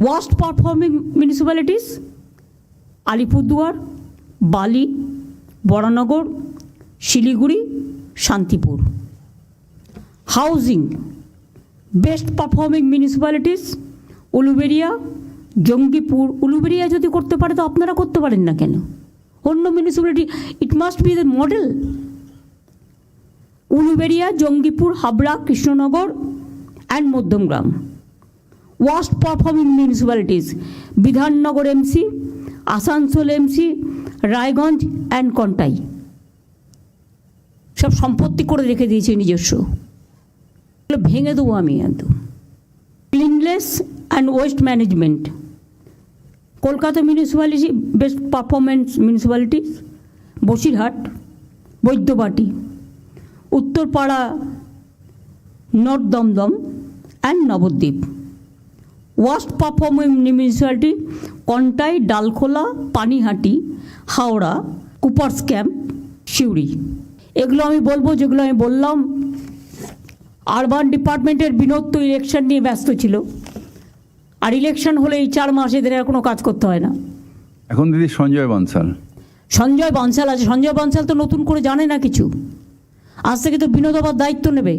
Worst performing municipalities Alipurduar Bally Baranagar Siliguri Shantipur housing best performing municipalities Uluberia Jangipur Uluberia যদি করতে পারে তো আপনারা করতে পারেন না কেন? অন্য municipality it must be the model Uluberia Jangipur Habra Krishnanagar and Madhyamgram worst performing municipalities, Bidhannagar MC Asansol MC Raiganj and Contai. সব সম্পত্তি করে রেখে দিয়েছে নিজস্ব। ভেঙে দেবো আমি একদম cleanliness and waste management Kolkata municipality, best performance municipalities Basirhat, Baidyabati. Uttarpara north Dumdum and Nabadwip. Worst performing municipality Contai Dalkhola Panihati Howrah Coopers camp Suri. এগুলো আমি বলব যেগুলো আমি বললাম আরবান ডিপার্টমেন্টের বিনোদ তো ইলেকশন নিয়ে ব্যস্ত ছিল। আর ইলেকশন হলে এই চার মাস এদের আর কোনো কাজ করতে হয় না। এখন দিদি সঞ্জয় বনসাল। সঞ্জয় বনসাল আছে। সঞ্জয় বনসাল তো নতুন করে জানে না কিছু। আজ থেকে তো বিনোদ আবার দায়িত্ব নেবে।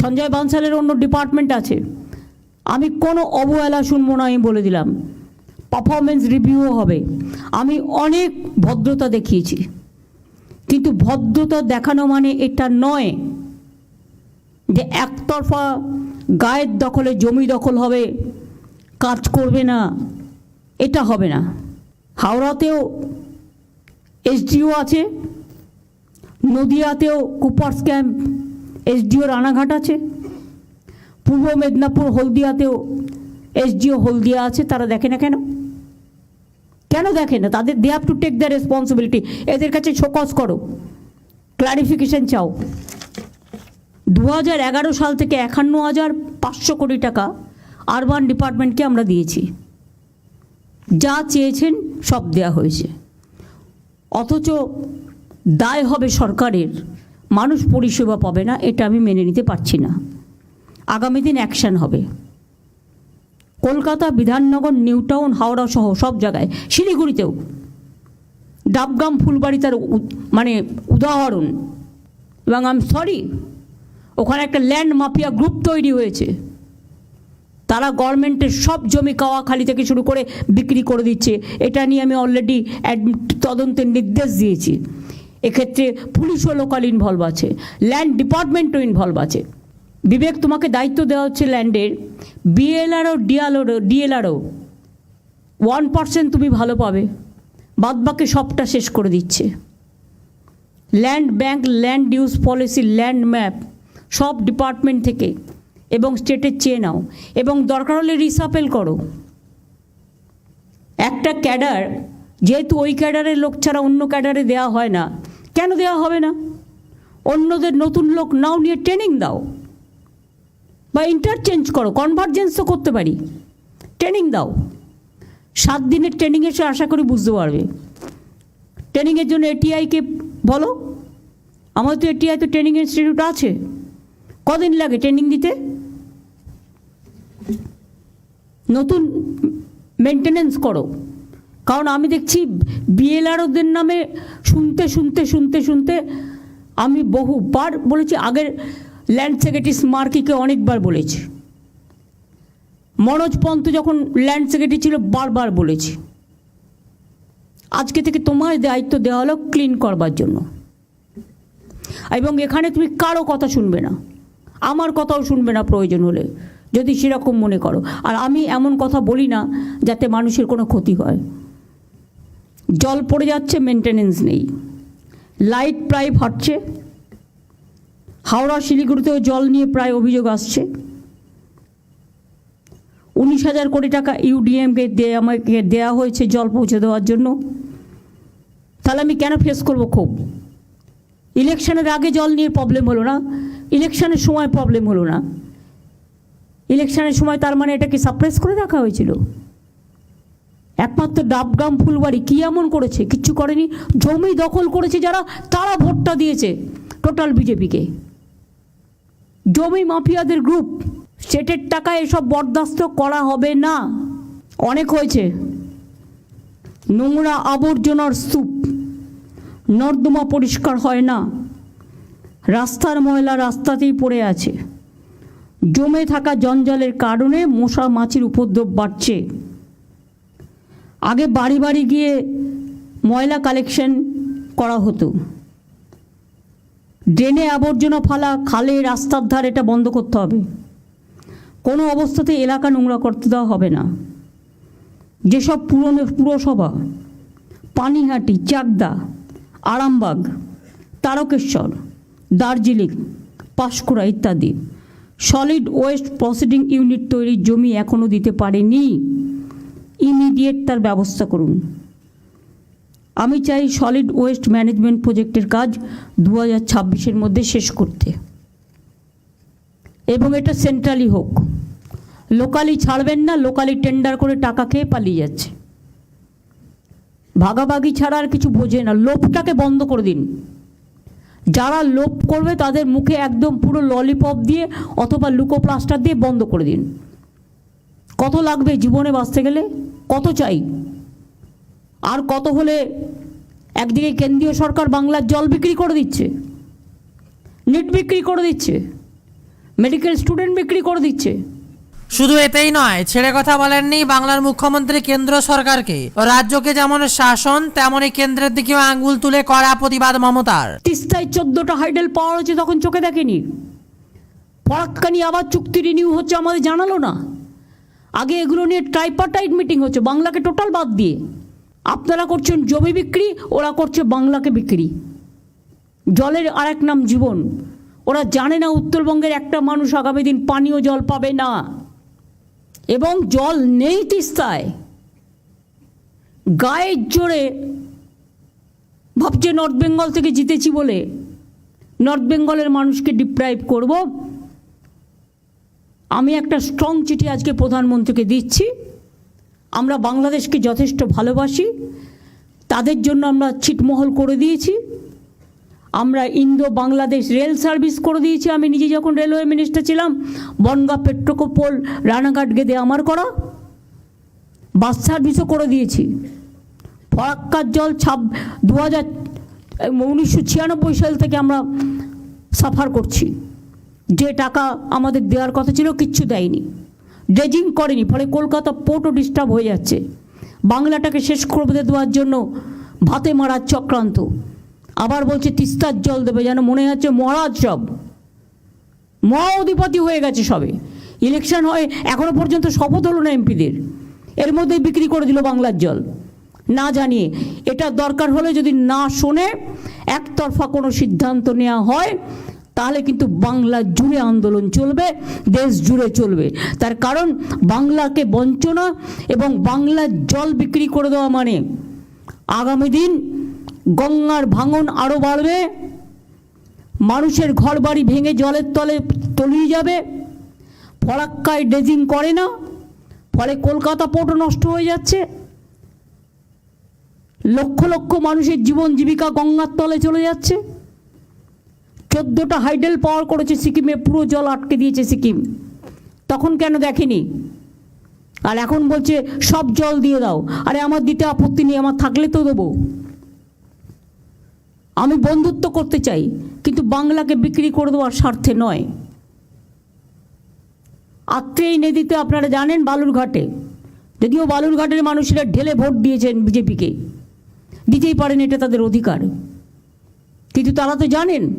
সঞ্জয় বনসালের অন্য ডিপার্টমেন্ট আছে। আমি কোনো অবহেলা শুনব না, আমি বলে দিলাম। পারফরমেন্স রিভিউও হবে। আমি অনেক ভদ্রতা দেখিয়েছি। কিন্তু ভদ্রতা দেখানো মানে এটা নয় যে একতরফা গায়ের দখলে জমি দখল হবে, কাজ করবে না, এটা হবে না। হাওড়াতেও এসডিও আছে, নদিয়াতেও কুপার্স ক্যাম্প এসডিও রানাঘাট আছে। পূর্ব মেদিনীপুর হলদিয়াতেও এসডিও হলদিয়া আছে, তারা দেখে না কেন? কেন দেখে না? তাদের they have to take the responsibility এদের কাছে শোকজ করো। ক্লারিফিকেশন চাও। দু এগারো সাল থেকে একান্ন হাজার পাঁচশো কোটি টাকা আরবান ডিপার্টমেন্টকে আমরা দিয়েছি। যা চেয়েছেন, সব দেয়া হয়েছে। অথচ দায় হবে সরকারের। মানুষ পরিষেবা পাবে না, এটা আমি মেনে নিতে পারছি না। আগামী দিন অ্যাকশন হবে। কলকাতা, বিধাননগর নিউ টাউন হাওড়া সহ সব জায়গায়, শিলিগুড়িতেও। ডাবগ্রাম ফুলবাড়ি তার মানে উদাহরণ। এবং আই এম সরি ওখানে একটা ল্যান্ড মাফিয়া গ্রুপ তৈরি হয়েছে। তারা গভর্নমেন্টের সব জমি কাওয়াখালি থেকে শুরু করে বিক্রি করে দিচ্ছে। এটা নিয়ে আমি অলরেডি তদন্তের নির্দেশ দিয়েছি। এক্ষেত্রে পুলিশও লোকাল ইনভলভ আছে। ল্যান্ড ডিপার্টমেন্টও ইনভলভ আছে। বিবেক তোমাকে দায়িত্ব দেওয়া হচ্ছে ল্যান্ডের। BLRO DLRO DLRO one percent তুমি ভালো পাবে। বাদবাকি সবটা শেষ করে দিচ্ছে। Land bank, land use policy, land map, সব ডিপার্টমেন্ট থেকে এবং স্টেটের চেয়ে নাও। এবং দরকার হলে রিসাপেল করো। একটা ক্যাডার, যেহেতু ওই ক্যাডারের লোক ছাড়া অন্য ক্যাডারে দেওয়া হয় না, কেন দেওয়া হবে না? অন্যদের নতুন লোক নাও নিয়ে ট্রেনিং দাও। বা ইন্টারচেঞ্জ করো কনভার্জেন্স তো করতে পারি। ট্রেনিং দাও। সাত দিনের ট্রেনিং এসে আশা করি বুঝতে পারবে। ট্রেনিংয়ের জন্য এটিআইকে বলো। আমাদের তো এটিআই তো ট্রেনিং ইনস্টিটিউট আছে। কদিন লাগে ট্রেনিং দিতে? নতুন মেনটেনেন্স করো। কারণ আমি দেখছি বিএলআরওদের নামে শুনতে শুনতে শুনতে শুনতে আমি বহুবার বলেছি আগের ল্যান্ড সেক্রেটারি স্মার্কিকে অনেকবার বলেছি। মনোজ পন্ত যখন ল্যান্ড সেক্রেটারি ছিল, বারবার বলেছি। আজকে থেকে তোমার দায়িত্ব দেওয়া হলো ক্লিন করবার জন্য। এবং এখানে তুমি কারও কথা শুনবে না। আমার কথাও শুনবে না প্রয়োজন হলে, যদি সেরকম মনে করো। আর আমি এমন কথা বলি না, যাতে মানুষের কোনো ক্ষতি হয়। জল পড়ে যাচ্ছে মেনটেনেন্স নেই। লাইট প্রায় ফাটছে। হাওড়া শিলিগুড়িতেও জল নিয়ে প্রায় অভিযোগ আসছে। উনিশ হাজার কোটি টাকা ইউডিএমকে দেয়া আমাকে দেওয়া হয়েছে জল পৌঁছে দেওয়ার জন্য। তাহলে আমি কেন ফেস করব খুব? ইলেকশনের আগে জল নিয়ে প্রবলেম হলো না? ইলেকশনের সময় প্রবলেম হলো না? ইলেকশনের সময় তার মানে এটাকে সাপ্রেস করে রাখা হয়েছিল? একমাত্র ডাবগ্রাম ফুলবাড়ি কী এমন করেছে? কিচ্ছু করেনি? জমি দখল করেছে যারা, তারা ভোটটা দিয়েছে টোটাল বিজেপিকে জমি মাফিয়াদের গ্রুপ স্টেটের টাকা এসব বরদাস্ত করা হবে না। অনেক হয়েছে। নোংরা আবর্জনার স্তূপ, নর্দমা পরিষ্কার হয় না। রাস্তার ময়লা রাস্তাতেই পড়ে আছে। জমে থাকা জঞ্জালের কারণে মশা মাছির উপদ্রব বাড়ছে। আগে বাড়ি বাড়ি গিয়ে ময়লা কালেকশন করা হতো। ড্রেনে আবর্জনা ফালা, খালে, রাস্তার ধার এটা বন্ধ করতে হবে। কোনো অবস্থাতে এলাকা নোংরা করতে দেওয়া হবে না। যেসব পুরনো পুরসভা, পানিহাটি, চাকদা, আরামবাগ, তারকেশ্বর, দার্জিলিং, পাঁশকুড়া ইত্যাদি সলিড ওয়েস্ট প্রসিডিং ইউনিট তৈরির জমি এখনও দিতে পারেনি। ইমিডিয়েট তার ব্যবস্থা করুন। আমি চাই সলিড ওয়েস্ট ম্যানেজমেন্ট প্রজেক্টের কাজ দু হাজার ছাব্বিশের মধ্যে শেষ করতে। এবং এটা সেন্ট্রালি হোক। লোকালি ছাড়বেন না লোকালি টেন্ডার করে টাকা খেয়ে পালিয়ে যাচ্ছে। ভাগাভাগি ছাড়া আর কিছু বোঝে না। লোভটাকে বন্ধ করে দিন। যারা লোভ করবে তাদের মুখে একদম পুরো ললিপপ দিয়ে অথবা লুকো প্লাস্টার দিয়ে বন্ধ করে দিন। কত লাগবে জীবনে বাঁচতে গেলে? কত চাই? আর কত হলে একদিকে কেন্দ্রীয় সরকার বাংলার জল বিক্রি করে দিচ্ছে নেট বিক্রি করে দিচ্ছে মেডিকেল স্টুডেন্ট বিক্রি করে দিচ্ছে। শুধু এতেই নয় ছেড়ে কথা বলেননি বাংলার মুখ্যমন্ত্রী কেন্দ্র সরকারকে। রাজ্যকে যেমন শাসন তেমনই কেন্দ্রের দিকেও আঙ্গুল তুলে করা প্রতিবাদ মমতার। তিস্তায় চোদ্দোটা হাইডেল পাওয়ার হচ্ছে তখন চোখে দেখেনি। ফরাক্কানি আবার চুক্তি রিনিউ হচ্ছে আমাদের জানালো না। আগে এগুলো নিয়ে ট্রাইপার্টাইট মিটিং হচ্ছে বাংলাকে টোটাল বাদ দিয়ে। আপনারা করছেন জমি বিক্রি, ওরা করছে বাংলাকে বিক্রি। জলের আরেক নাম জীবন। ওরা জানে না উত্তরবঙ্গের একটা মানুষ আগামী দিন পানীয় জল পাবে না। এবং জল নেই তিস্তায়। গায়ের জোরে ভাবছে নর্থ বেঙ্গল থেকে জিতেছি বলে। নর্থ বেঙ্গলের মানুষকে ডিপ্রাইভ করব। আমি একটা স্ট্রং চিঠি আজকে প্রধানমন্ত্রীকে দিচ্ছি। আমরা বাংলাদেশকে যথেষ্ট ভালোবাসি, তাদের জন্য আমরা ছিটমহল করে দিয়েছি। আমরা ইন্দো বাংলাদেশ রেল সার্ভিস করে দিয়েছি। আমি নিজে যখন রেলওয়ে মিনিস্টার ছিলাম, বনগা পেট্রোকোপোল রানাঘাট গেদে আমার করা, বাস সার্ভিসও করে দিয়েছি। ফরাক্কার জল ছাব দু হাজার উনিশশো ছিয়ানব্বই সাল থেকে আমরা সাফার করছি। যে টাকা আমাদের দেওয়ার কথা ছিল, কিচ্ছু দেয়নি। ড্রেজিং করেনি, ফলে কলকাতা পোর্টও ডিস্টার্ব হয়ে যাচ্ছে। বাংলাটাকে শেষ করে দেওয়ার জন্য ভাতে মারার চক্রান্ত। আবার বলছে তিস্তার জল দেবে, যেন মনে হচ্ছে মহারাজ সব। মহা অধিপতি হয়ে গেছে সবে। ইলেকশন হয় এখনও পর্যন্ত শপথ হলো না এমপিদের। এর মধ্যে বিক্রি করে দিল বাংলার জল। না জানিয়ে এটা দরকার হলে যদি না শোনে, একতরফা কোনো সিদ্ধান্ত নেওয়া হয় তাহলে কিন্তু বাংলা জুড়ে আন্দোলন চলবে, দেশ জুড়ে চলবে। তার কারণ, বাংলাকে বঞ্চনা এবং বাংলার জল বিক্রি করে দেওয়া মানে আগামী দিন গঙ্গার ভাঙন আরও বাড়বে, মানুষের ঘর বাড়ি ভেঙে জলের তলে তলিয়ে যাবে, ফরাক্কায় ড্রেজিং করে না, ফলে কলকাতা পোর্টও নষ্ট হয়ে যাচ্ছে। লক্ষ লক্ষ মানুষের জীবন জীবিকা গঙ্গার তলে চলে যাচ্ছে। চোদ্দোটা হাইডেল পাওয়ার করেছে সিকিমে, পুরো জল আটকে দিয়েছে সিকিম। তখন কেন দেখেনি? আর এখন বলছে, সব জল দিয়ে দাও। আরে আমার দিতে আপত্তি নেই, আমার থাকলে তো দেবো। আমি বন্ধুত্ব করতে চাই, কিন্তু বাংলাকে বিক্রি করে দেওয়ার স্বার্থে নয়। আত্রেই নদীতে আপনারা জানেন বালুরঘাটে। যদিও বালুরঘাটের মানুষেরা ঢেলে ভোট দিয়েছেন বিজেপিকে। দিতেই পারেন, এটা তাদের অধিকার। কিন্তু তারা তো জানেন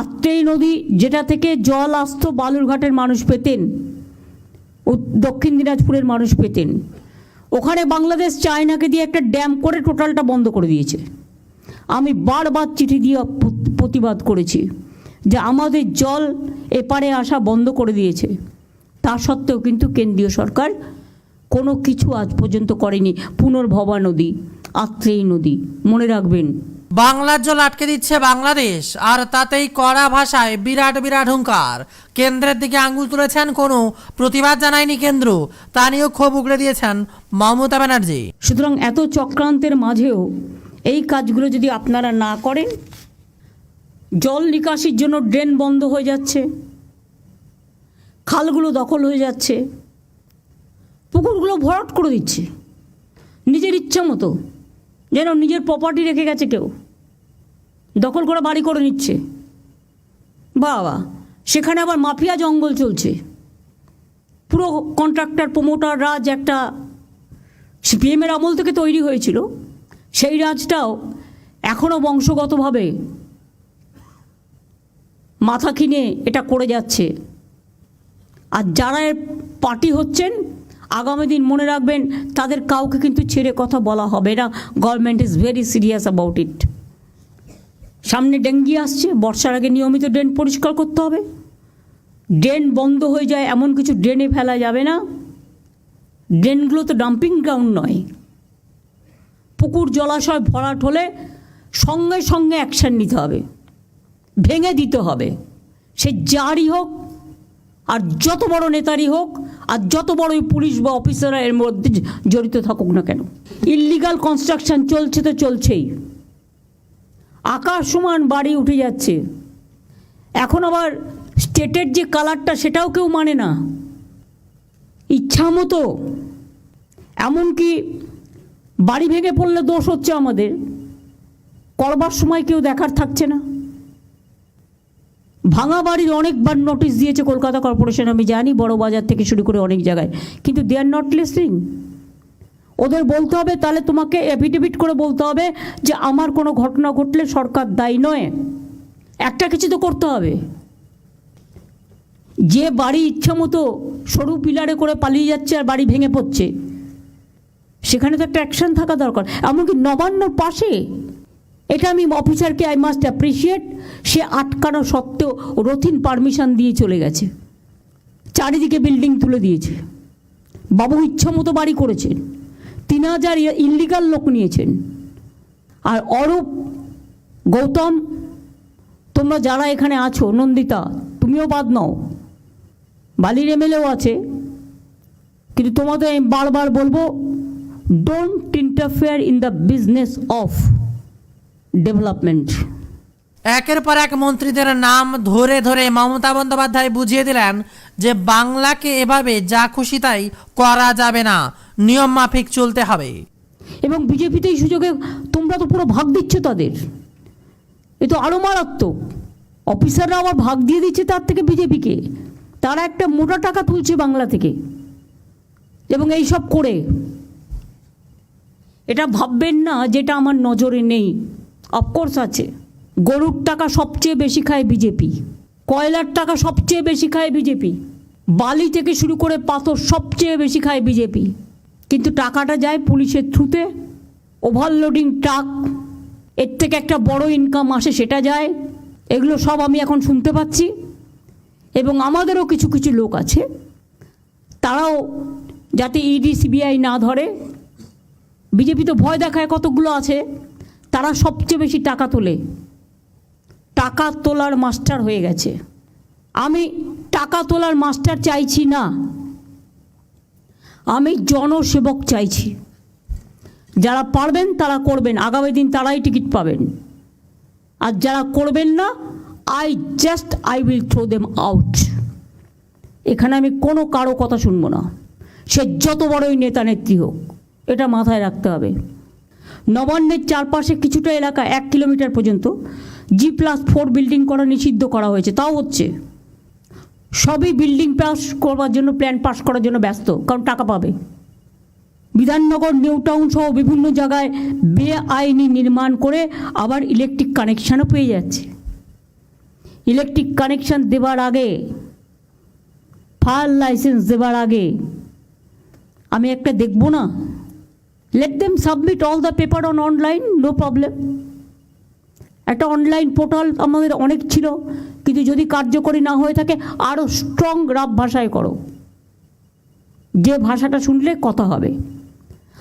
আত্রেই নদী যেটা থেকে জল আসতো বালুরঘাটের মানুষ পেতেন দক্ষিণ দিনাজপুরের মানুষ পেতেন। ওখানে বাংলাদেশ চায়নাকে দিয়ে একটা ড্যাম করে টোটালটা বন্ধ করে দিয়েছে। আমি বারবার চিঠি দিয়ে প্রতিবাদ করেছি যে আমাদের জল এপারে আসা বন্ধ করে দিয়েছে। তা সত্ত্বেও কিন্তু কেন্দ্রীয় সরকার কোনো কিছু আজ পর্যন্ত করেনি। পুনর্ভবা নদী আত্রেই নদী। মনে রাখবেন বাংলার জল আটকে দিচ্ছে বাংলাদেশ, আর তাতেই কড়া ভাষায় বিরাট বিরাট হুঙ্কার। কেন্দ্রের দিকে আঙ্গুল তুলেছেন কোনো, প্রতিবাদ জানায়নি কেন্দ্র, তা নিয়েও ক্ষোভ উগড়ে দিয়েছেন মমতা ব্যানার্জি। সুতরাং এত চক্রান্তের মাঝেও এই কাজগুলো যদি আপনারা না করেন, জল নিকাশির জন্য ড্রেন বন্ধ হয়ে যাচ্ছে, খালগুলো দখল হয়ে যাচ্ছে, পুকুরগুলো ভরাট করে দিচ্ছে। নিজের ইচ্ছা মতো, যেন নিজের প্রপার্টি রেখে গেছে কেউ। দখল করে বাড়ি করে নিচ্ছে। বাবা, সেখানে আবার মাফিয়া জঙ্গল চলছে। পুরো কন্ট্রাক্টর প্রমোটার রাজ একটা সিপিএমের আমল থেকে তৈরি হয়েছিল। সেই রাজটাও এখনও বংশগতভাবে মাথা কিনে এটা করে যাচ্ছে। আর যারা এর পার্টি হচ্ছেন, আগামী দিন মনে রাখবেন, তাদের কাউকে কিন্তু ছেড়ে কথা বলা হবে না। Government is very serious about it সামনে ডেঙ্গি আসছে, বর্ষার আগে নিয়মিত ড্রেন পরিষ্কার করতে হবে। ড্রেন বন্ধ হয়ে যায়, এমন কিছু ড্রেনে ফেলা যাবে না। ড্রেনগুলো তো ডাম্পিং গ্রাউন্ড নয়। পুকুর জলাশয় ভরাট হলে সঙ্গে সঙ্গে অ্যাকশান নিতে হবে। ভেঙে দিতে হবে। সে যারই হোক, আর যত বড় নেতারই হোক, আর যত বড়ই পুলিশ বা অফিসাররা এর মধ্যে জড়িত থাকুক না কেন। ইল্লিগাল কনস্ট্রাকশন চলছে তো চলছেই। আকাশ সমান বাড়ি উঠে যাচ্ছে। এখন আবার স্টেটের যে কালারটা সেটাও কেউ মানে না। ইচ্ছা মতো। এমনকি বাড়ি ভেঙে পড়লে দোষ হচ্ছে আমাদের। করবার সময় কেউ দেখার থাকছে না। ভাঙা বাড়ির অনেকবার নোটিশ দিয়েছে কলকাতা কর্পোরেশন আমি জানি, বড় বাজার থেকে শুরু করে অনেক জায়গায়। কিন্তু দে আর নট লিসনিং ওদের বলতে হবে, তাহলে তোমাকে এফিডেভিট করে বলতে হবে যে আমার কোনো ঘটনা ঘটলে সরকার দায়ী নয়। একটা কিছু তো করতে হবে। যে বাড়ি ইচ্ছা মতো সরু পিলারে করে পালিয়ে যাচ্ছে আর বাড়ি ভেঙে পড়ছে, সেখানে তো একটা অ্যাকশন থাকা দরকার। এমনকি নবান্নর পাশে, এটা আমি অফিসারকে আই মাস্ট অ্যাপ্রিসিয়েট সে আটকানো সত্ত্বেও রথিন পারমিশন দিয়ে চলে গেছে। চারিদিকে বিল্ডিং তুলে দিয়েছে। বাবু ইচ্ছা মতো বাড়ি করেছেন তিন হাজার ইল্লিগাল লোক নিয়েছেন। আর অরূপ, গৌতম, তোমরা যারা এখানে আছো, নন্দিতা, তুমিও বাদ নাও। বালির এমএলএও আছে। কিন্তু তোমাদের আমি বারবার বলব don't interfere in the business of development একের পর এক মন্ত্রীদের নাম ধরে ধরে মমতা বন্দ্যোপাধ্যায় বুঝিয়ে দিলেন যে বাংলাকে এভাবে যা খুশি তাই করা যাবে না। নিয়ম মাফিক চলতে হবে। এবং বিজেপিতে এই সুযোগে তোমরা তো পুরো ভাগ দিচ্ছ তাদের। এ তো আরও মারাত্মক। অফিসাররা আবার ভাগ দিয়ে দিচ্ছে তার থেকে বিজেপিকে। তারা একটা মোটা টাকা তুলছে বাংলা থেকে। এবং এই সব করে। এটা ভাববেন না যেটা আমার নজরে নেই। অফকোর্স আছে। গরুর টাকা সবচেয়ে বেশি খায় বিজেপি। কয়লার টাকা সবচেয়ে বেশি খায় বিজেপি। বালি থেকে শুরু করে পাথর সবচেয়ে বেশি খায় বিজেপি। কিন্তু টাকাটা যায় পুলিশের থ্রুতে। ওভারলোডিং ট্রাক, এর থেকে একটা বড় ইনকাম আসে সেটা যায়। এগুলো সব আমি এখন শুনতে পাচ্ছি। এবং আমাদেরও কিছু কিছু লোক আছে। তারাও যাতে ইডি সিবিআই না ধরে। বিজেপি তো ভয় দেখায় কতগুলো আছে। তারা সবচেয়ে বেশি টাকা তোলে। টাকা তোলার মাস্টার হয়ে গেছে। আমি টাকা তোলার মাস্টার চাইছি না। আমি জনসেবক চাইছি। যারা পারবেন তারা করবেন, আগামী দিন তারাই টিকিট পাবেন। আর যারা করবেন না I just I will throw them out এখানে আমি কোনো কারও কথা শুনব না। সে যত বড়ই নেতা নেত্রী হোক, এটা মাথায় রাখতে হবে। নবান্নের চারপাশে কিছুটা এলাকা এক কিলোমিটার পর্যন্ত জি প্লাস ফোর বিল্ডিং করা নিষিদ্ধ করা হয়েছে, তাও হচ্ছে। সবই বিল্ডিং পাস করবার জন্য প্ল্যান পাস করার জন্য ব্যস্ত, কারণ টাকা পাবে। বিধাননগর নিউ টাউন সহ বিভিন্ন জায়গায় বেআইনি নির্মাণ করে আবার ইলেকট্রিক কানেকশানও পেয়ে যাচ্ছে। ইলেকট্রিক কানেকশান দেবার আগে ফায়ার লাইসেন্স দেবার আগে, আমি একটা দেখব না? Let them submit all the paper on online no problem একটা অনলাইন পোর্টাল আমাদের অনেক ছিল, কিন্তু যদি কার্যকরী না হয়ে থাকে আরও স্ট্রং রাব ভাষায় করো। যে ভাষাটা শুনলে কথা হবে।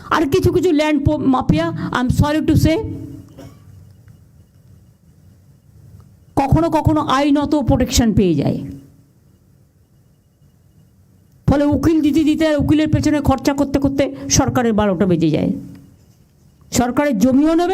আর কিছু কিছু land mafia I am sorry to say কখনো কখনো আইনত প্রোটেকশন পেয়ে যায়। ফলে উকিল দিতে দিতে উকিলের পেছনে খরচা করতে করতে সরকারের বারোটা বেজে যায়। সরকারের জমিও নেবে।